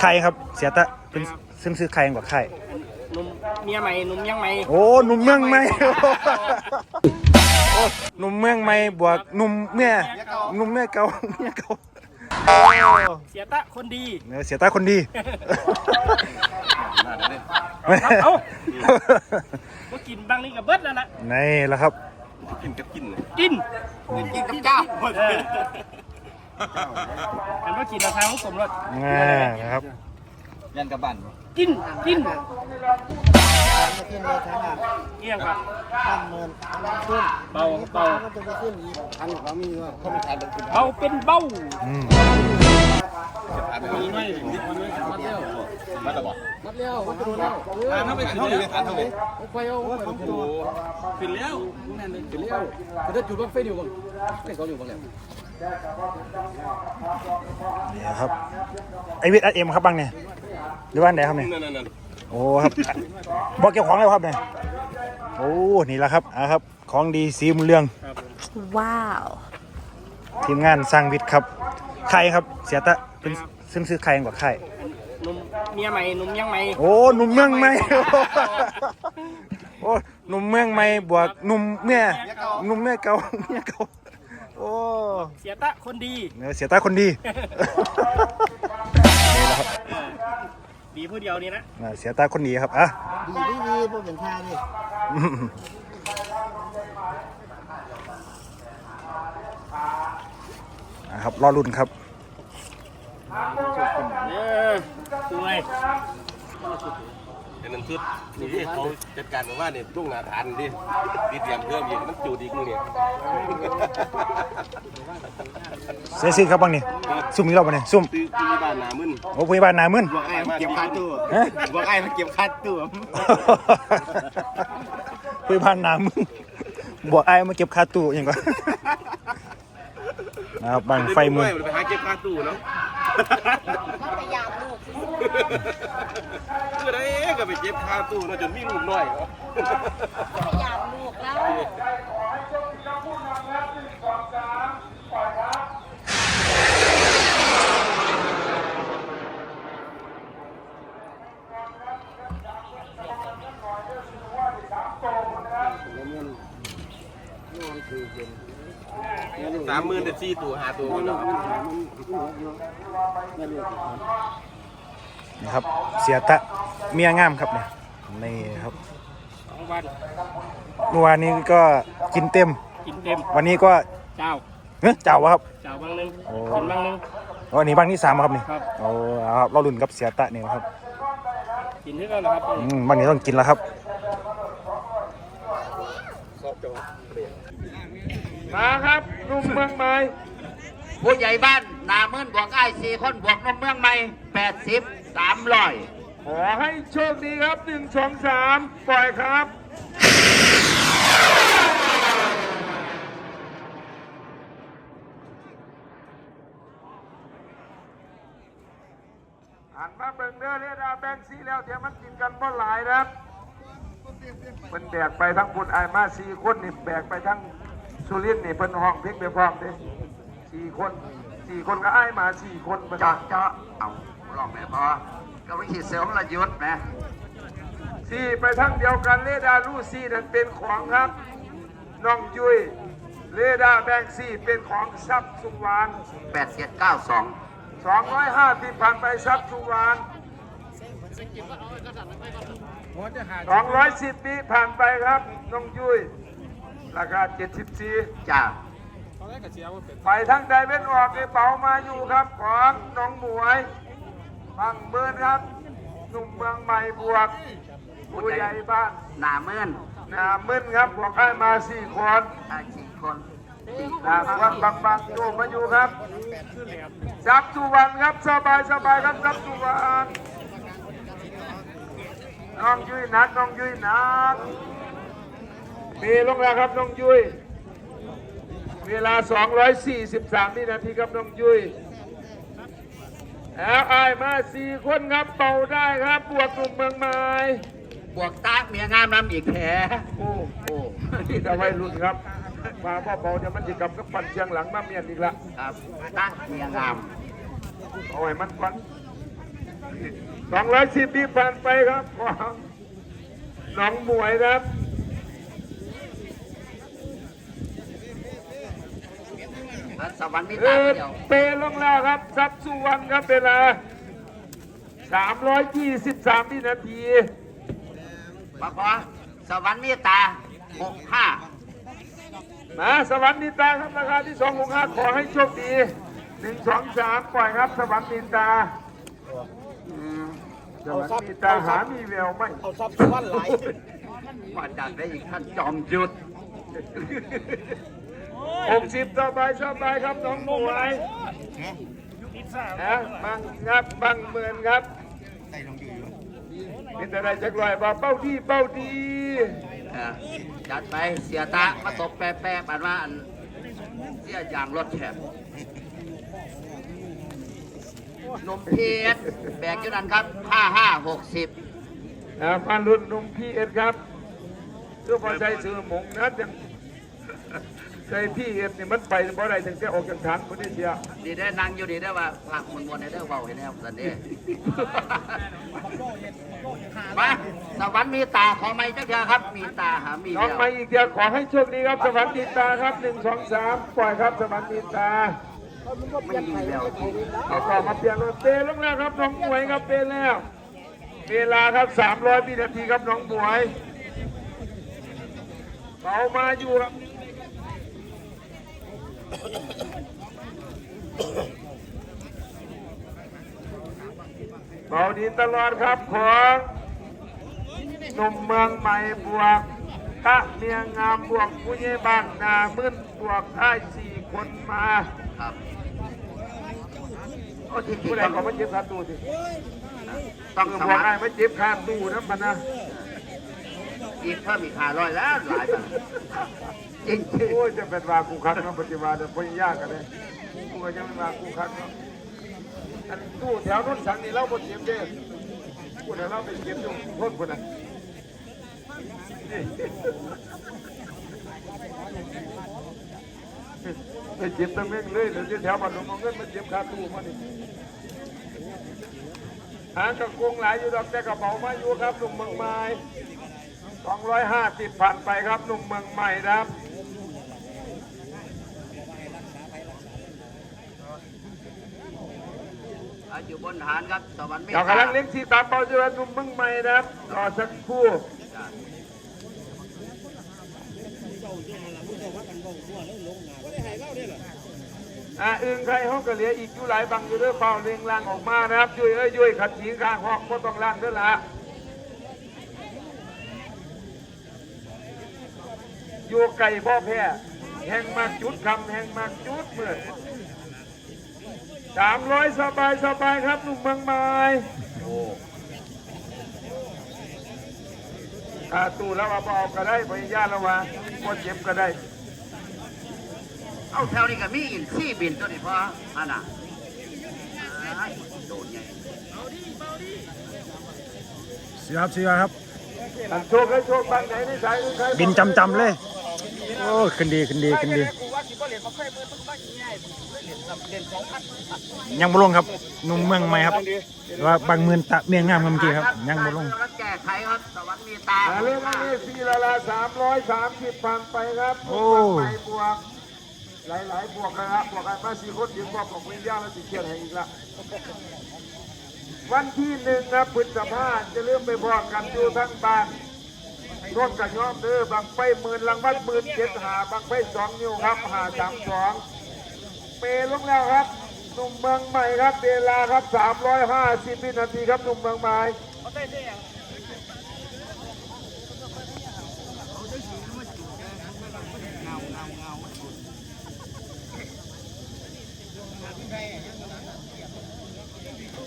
ใครครับ เสียตะเป็นซึ่งซื้อใครกว่าใครหนุ่มเมียใหม่หนุ่มยังใหม่โอ้หนุ่มเมืองใหม่โอ้หนุ่มเมืองใหม่บวกหนุ่มเมียหนุ่มเมียเก่าเมียเก่าโอ้เสียตะคนดีเนี่ยเสียตาคนดีเอาก็กินบางนี่กับเบิดแล้วนะนี่แหละครับกินกินกับเจ้า เออกันว่ากินราคาของสมรสอ่านะครับ ยันกับบันกินกินมาขึ้นในฐานะเงี้ยงป่ะห้าหมื่นพันขึ้นเบาเบาก็จะไปขึ้นอีกพันเขามีว่าเขามีการลงทุนเบาเป็นเบ้าอืม มีไม่นิดมันไม่มัดเลี้ยวมัดระบอกมัดเลี้ยวมัดตัวแล้วทานเท่าไหร่เท่าไหร่ทานเท่าไหร่ไฟเอาไฟของตัวขึ้นแล้วขึ้นแล้วเขาจะจุดบ้างไฟอยู่บ้างไม่เขาอยู่บ้างแล้วนี่ครับไอวิทย์เอ็มครับบ้างเนี่ยหรือว่าอันไหนครับเนี่ยนั่นนั่นโอ้ครับบอกเกี่ยวของอะไรครับเนี่ยโอ้นี่แหละครับอ่าครับ ของดีสีมุนเรืองว้าว ทีมงานสร้างวิทย์ครับ ใครครับ เสียตะเป็นซึ่งซื้อใครกว่าใครหนุ่มเมียใหม่หนุ่มยังใหม่โอ้หนุ่มเมืองใหม่โอ้หนุ่มเมืองใหม่บวกหนุ่มเมียหนุ่มเมียเก่าเมียเก่าโอ้เสียตะคนดีเนี่ยเสียตาคนดีนี่แหละครับดีผู้เดียวนี่นะน่ะเสียตาคนดีครับอะดีดีดีพวกเป็นท่าดิ อืมนะ ครับรอรุ่นครับเออสวยเป็นน้ำซุปนี่ที่เขาจัดการมาว่าเนี่ยตุ้งนาทานดิดีเตรียมเพิ่มอีกมันจูดอีกนึงเนี่ยเสียสิครับบ้างนี่ซุ่มอีกรอบบ้างนี่ซุ่มตื้อตื้อบ้านนามึนโอ้พยาบาลหนามึนบอกไอ้มันเก็บค่าตู้ฮะบอกไอ้มันเก็บค่าตู้พยาบาลหนามึนบอกไอ้มาเก็บค่าตู้อย่างก่อนนะ ครับบังไฟมือมันไปหาเก็บค่าตู้เนาะก็พยายามลูกเมื่อไรก็ไปเก็บค่าตู้เนาะจนมีลูกน้อยเหรอพยายามลูกแล้ว สามหมื่นแต่สี่ตัวห้าตัวเนาะนี่ครับ เสียตะเมียงามครับเนี่ยนี่ครับสองวันเมื่อวานนี้ก็กินเต็ม กินเต็ม วันนี้ก็เจ้าเฮ้ยเจ้าวะครับ เจ้าบางหนึงโอ้ กินบางหนึง อ๋อนี่บ้างที่สามครับนี่ครับ โอ้เอาครับเรารุ่นกับเสียตะนี่นะครับกินที่กันนะครับอืมบ้านนี้ต้องกินแล้วครับ มาครับหนุ่มเมืองใหม่ผู้ใหญ่บ้านนามื่นบวกไอ้ายสี่คนบวกนมเมืองใหม่แปดสิบสามร้อยขอให้โชคดีครับหนึ่งสองสามปล่อยครับหันมาเบิ่งเด้อเรียดาแบงซีแล้วเดี๋ยวมันกินกันบ่หลายนะครับมันแบกไปทั้งพุ่นไอายมาสี่คนนี่แบกไปทั้ง สุรินทร์นี่เพิ่นห้องเพลงไปพร้อมเด้สี่คนสี่คนก็ไอายมาสี่คนมาเจาะเจาะเอาลองแม่พอก็วิธีเสริมระยุทธ์นะสี่ไปทั้งเดียวกันเรดาลูซี่นั่นเป็นของครับน้องยุ้ยเรดาแบงซีเป็นของทรัพย์สุวรรณแปดเจ็ดเก้าสองสองร้อยห้าสิบพันไปทรัพย์สุวรรณสองร้อยสิบปีผ่านไปครับน้องยุ้ย ราคาเจ็ดสิบสี่จ้าไปทั้งใดเป็นออกในเป๋ามาอยู่ครับของน้องหมวยบังเบินครับหนุ่มเมืองใหม่บวกผู้ใหญ่บ้านนามื่นหนามึนครับบอกให้มาสี่คนไอ้สี่คนหนาวันบางบางๆโยมมาอยู่ครับจับสุวรรณครับสบายสบายครับจับสุวรรณน้องยุ้ยนักน้องยุ้ยนัก มีลงแล้วครับน้องยุ้ยเวลา 243วินาทีครับน้องยุ้ยแล้วไอ้ายมาสี่คนครับเป่าได้ครับ บวกหนุ่มเมืองไม้บวกตาเมียงามน้ำอีกแผลโอ้โหนี่จะไว้รุ่นครับมาพ่อเบาเดี๋ยวมันจะกลับกับปั่นเชียงหลังมาเมียนอีกละครับตาเมียงามเอาไว้มันก่อนสองร้อยสิบที่ผ่านไปครับของน้องหมวยครับ สวรรค์มีเอตาอเดียวเปลงแล้วครับซับสุวรรณครับเวลา 323วินาทีปะปอสวรรค์มีตาหกห้านะสวรรค์นินตาครับราคาที่ 2 6 5 ขอให้โชคดี 1 2 3 ปล่อยครับ สวรรค์นินตาอืมสวรรค์นินตาหามีแววไหม เอาซับซ้อนหลายว่าจากได้อีกท่านจอมยุทธ 60ต่อไปสบายครับน้องหมวยพิซซ่านะบังครับบังเมือนครับเป็นอะไรจักรอยบอกเป้าดีเป้าดีเออจัดไปเสียตามาตบแปะแปะปานว่าอันเสียอย่างรถแฉบนมเพียรแบกอยู่นั่นครับห้าห้าหกสิบนะมารุ่นหนุ่มพี่เอ็ดครับเพื่อพอใจซื้อหมงนะจัง ใจพี่เอ็ดนี่มันไปเพราะอะไรถึงจะออกจากฐานคนที่เสียดีได้นั่งอยู่ดีได้ว่าผักมันวนได้เบาเห็นแล้วสันเด้มาสวรรค์มีตาขอไม่จักเดียวครับ มีตาหามีน้องเดียวมาอีกเดียวขอให้โชคดีครับ สวรรค์ดีตาครับหนึ่งสองสามปล่อยครับ สวรรค์ดีตาไม่มีเดียวเอาต่อมาเปลี่ยนรถเปลลงแล้วครับน้องหมวยครับเปลแล้ว เวลาครับสามร้อยวินาทีครับน้องหมวยเบามาอยู่ครับ เบาดีตลอดครับของหนุ่มเมืองใหม่บวกกะเมียงงามบวกผู้ใหญ่บ้านนามึนบวกได้สี่คนมาครับโอ้ที่จริผู้งใดต้องก็มาเจ็บขาตู้สิต้องคือสบอกมัครไอ้มาเจ็บขาตู้นะมันนะอีกเพิ่มอีกห้าร้อยแล้วหลายบาท จริงโอ้ยจะเป็นว่ากูคักเนาะปฏิวัติพยายากกันเลยกูก็จะเป็นว่ากูคักเนาะอันตู้แถวนู้นสังนี่เราบ่เจ็บเด้อกูเดี๋ยวเราไปเจ็บอยู่โทษคนน่ะไปเจ็บตั้งเม่งเลยเดี๋ยวจะแถวบ้านหลวงเอาเงินมาเจ็บขาตู้มาดิหางกระกงหลายอยู่ดอกแต่กระเป๋ามาอยู่ครับหนุ่มเมืองไม้250ผ่านไปครับหนุ่มเมืองใหม่ครับ อยู่บนฐานครับสวรรค์มีเรากำลังเลี้ยงที่ตามเป้าอยู่ว่าหนุ่มเมืองใหม่นะครับรอสักครู่อ่าอึ่งใครเขาก็เหลืออีกอยู่หลายบังอยู่ด้อเฝ้าเลียงล่างออกมานะครับยุ้ยเอ้ยยุ้ยขัดขีข้างหอกก็ต้องล่างด้อละอยู่ไก่บ่อแพ้แห่งมากจุดคำแห่งมากจุดเมื่อ สามร้อยสบายสบายครับหนุ่มเมืองใหม่ขาตู้แล้วว่าบ่เอาก็ได้พยายามแล้วว่าบ่เจ็บก็ได้ เอาแถวนี้ก็มีอินซี่บินตัวนี้พออันน่ะอ้ายโดนใหญ่เสียครับเสียครับอันโชคให้โชคบางไหนในสายหรือใครบินจำจำๆเลย โอ้ขึ้นดีขึ้นดีขึ้นดี ยังบ่ลงครับหนุ่มเมืองใหม่ครับว่าบางเมืองตะเมียงงามครับเมื่อกี้ครับ ยังบ่ลงแก้ไขครับสวรรค์มีตาอ่าเรื่องนี้สี่ละละสามร้อยสามสิบผ่านไปครับโอ้ไปบวกหลายๆบวกนะครับบวกกันมาสี่คนยิงบวกของวิญญาณแล้วสิเขียนให้อีกละวันที่หนึ่งนะพฤษภาจะเริ่มไปบอกกันอยู่ทั้งบ้าน ร่วมกันยอมเด้อบางไฟหมื่นรางวัดหมื่นเจ็ดหาบางไฟสองนิ้วครับหาสามสองเปลงแล้วครับหนุ่มเมืองใหม่ครับเวลาครับสามร้อยห้าสิบวินาทีครับหนุ่มเมืองใหม่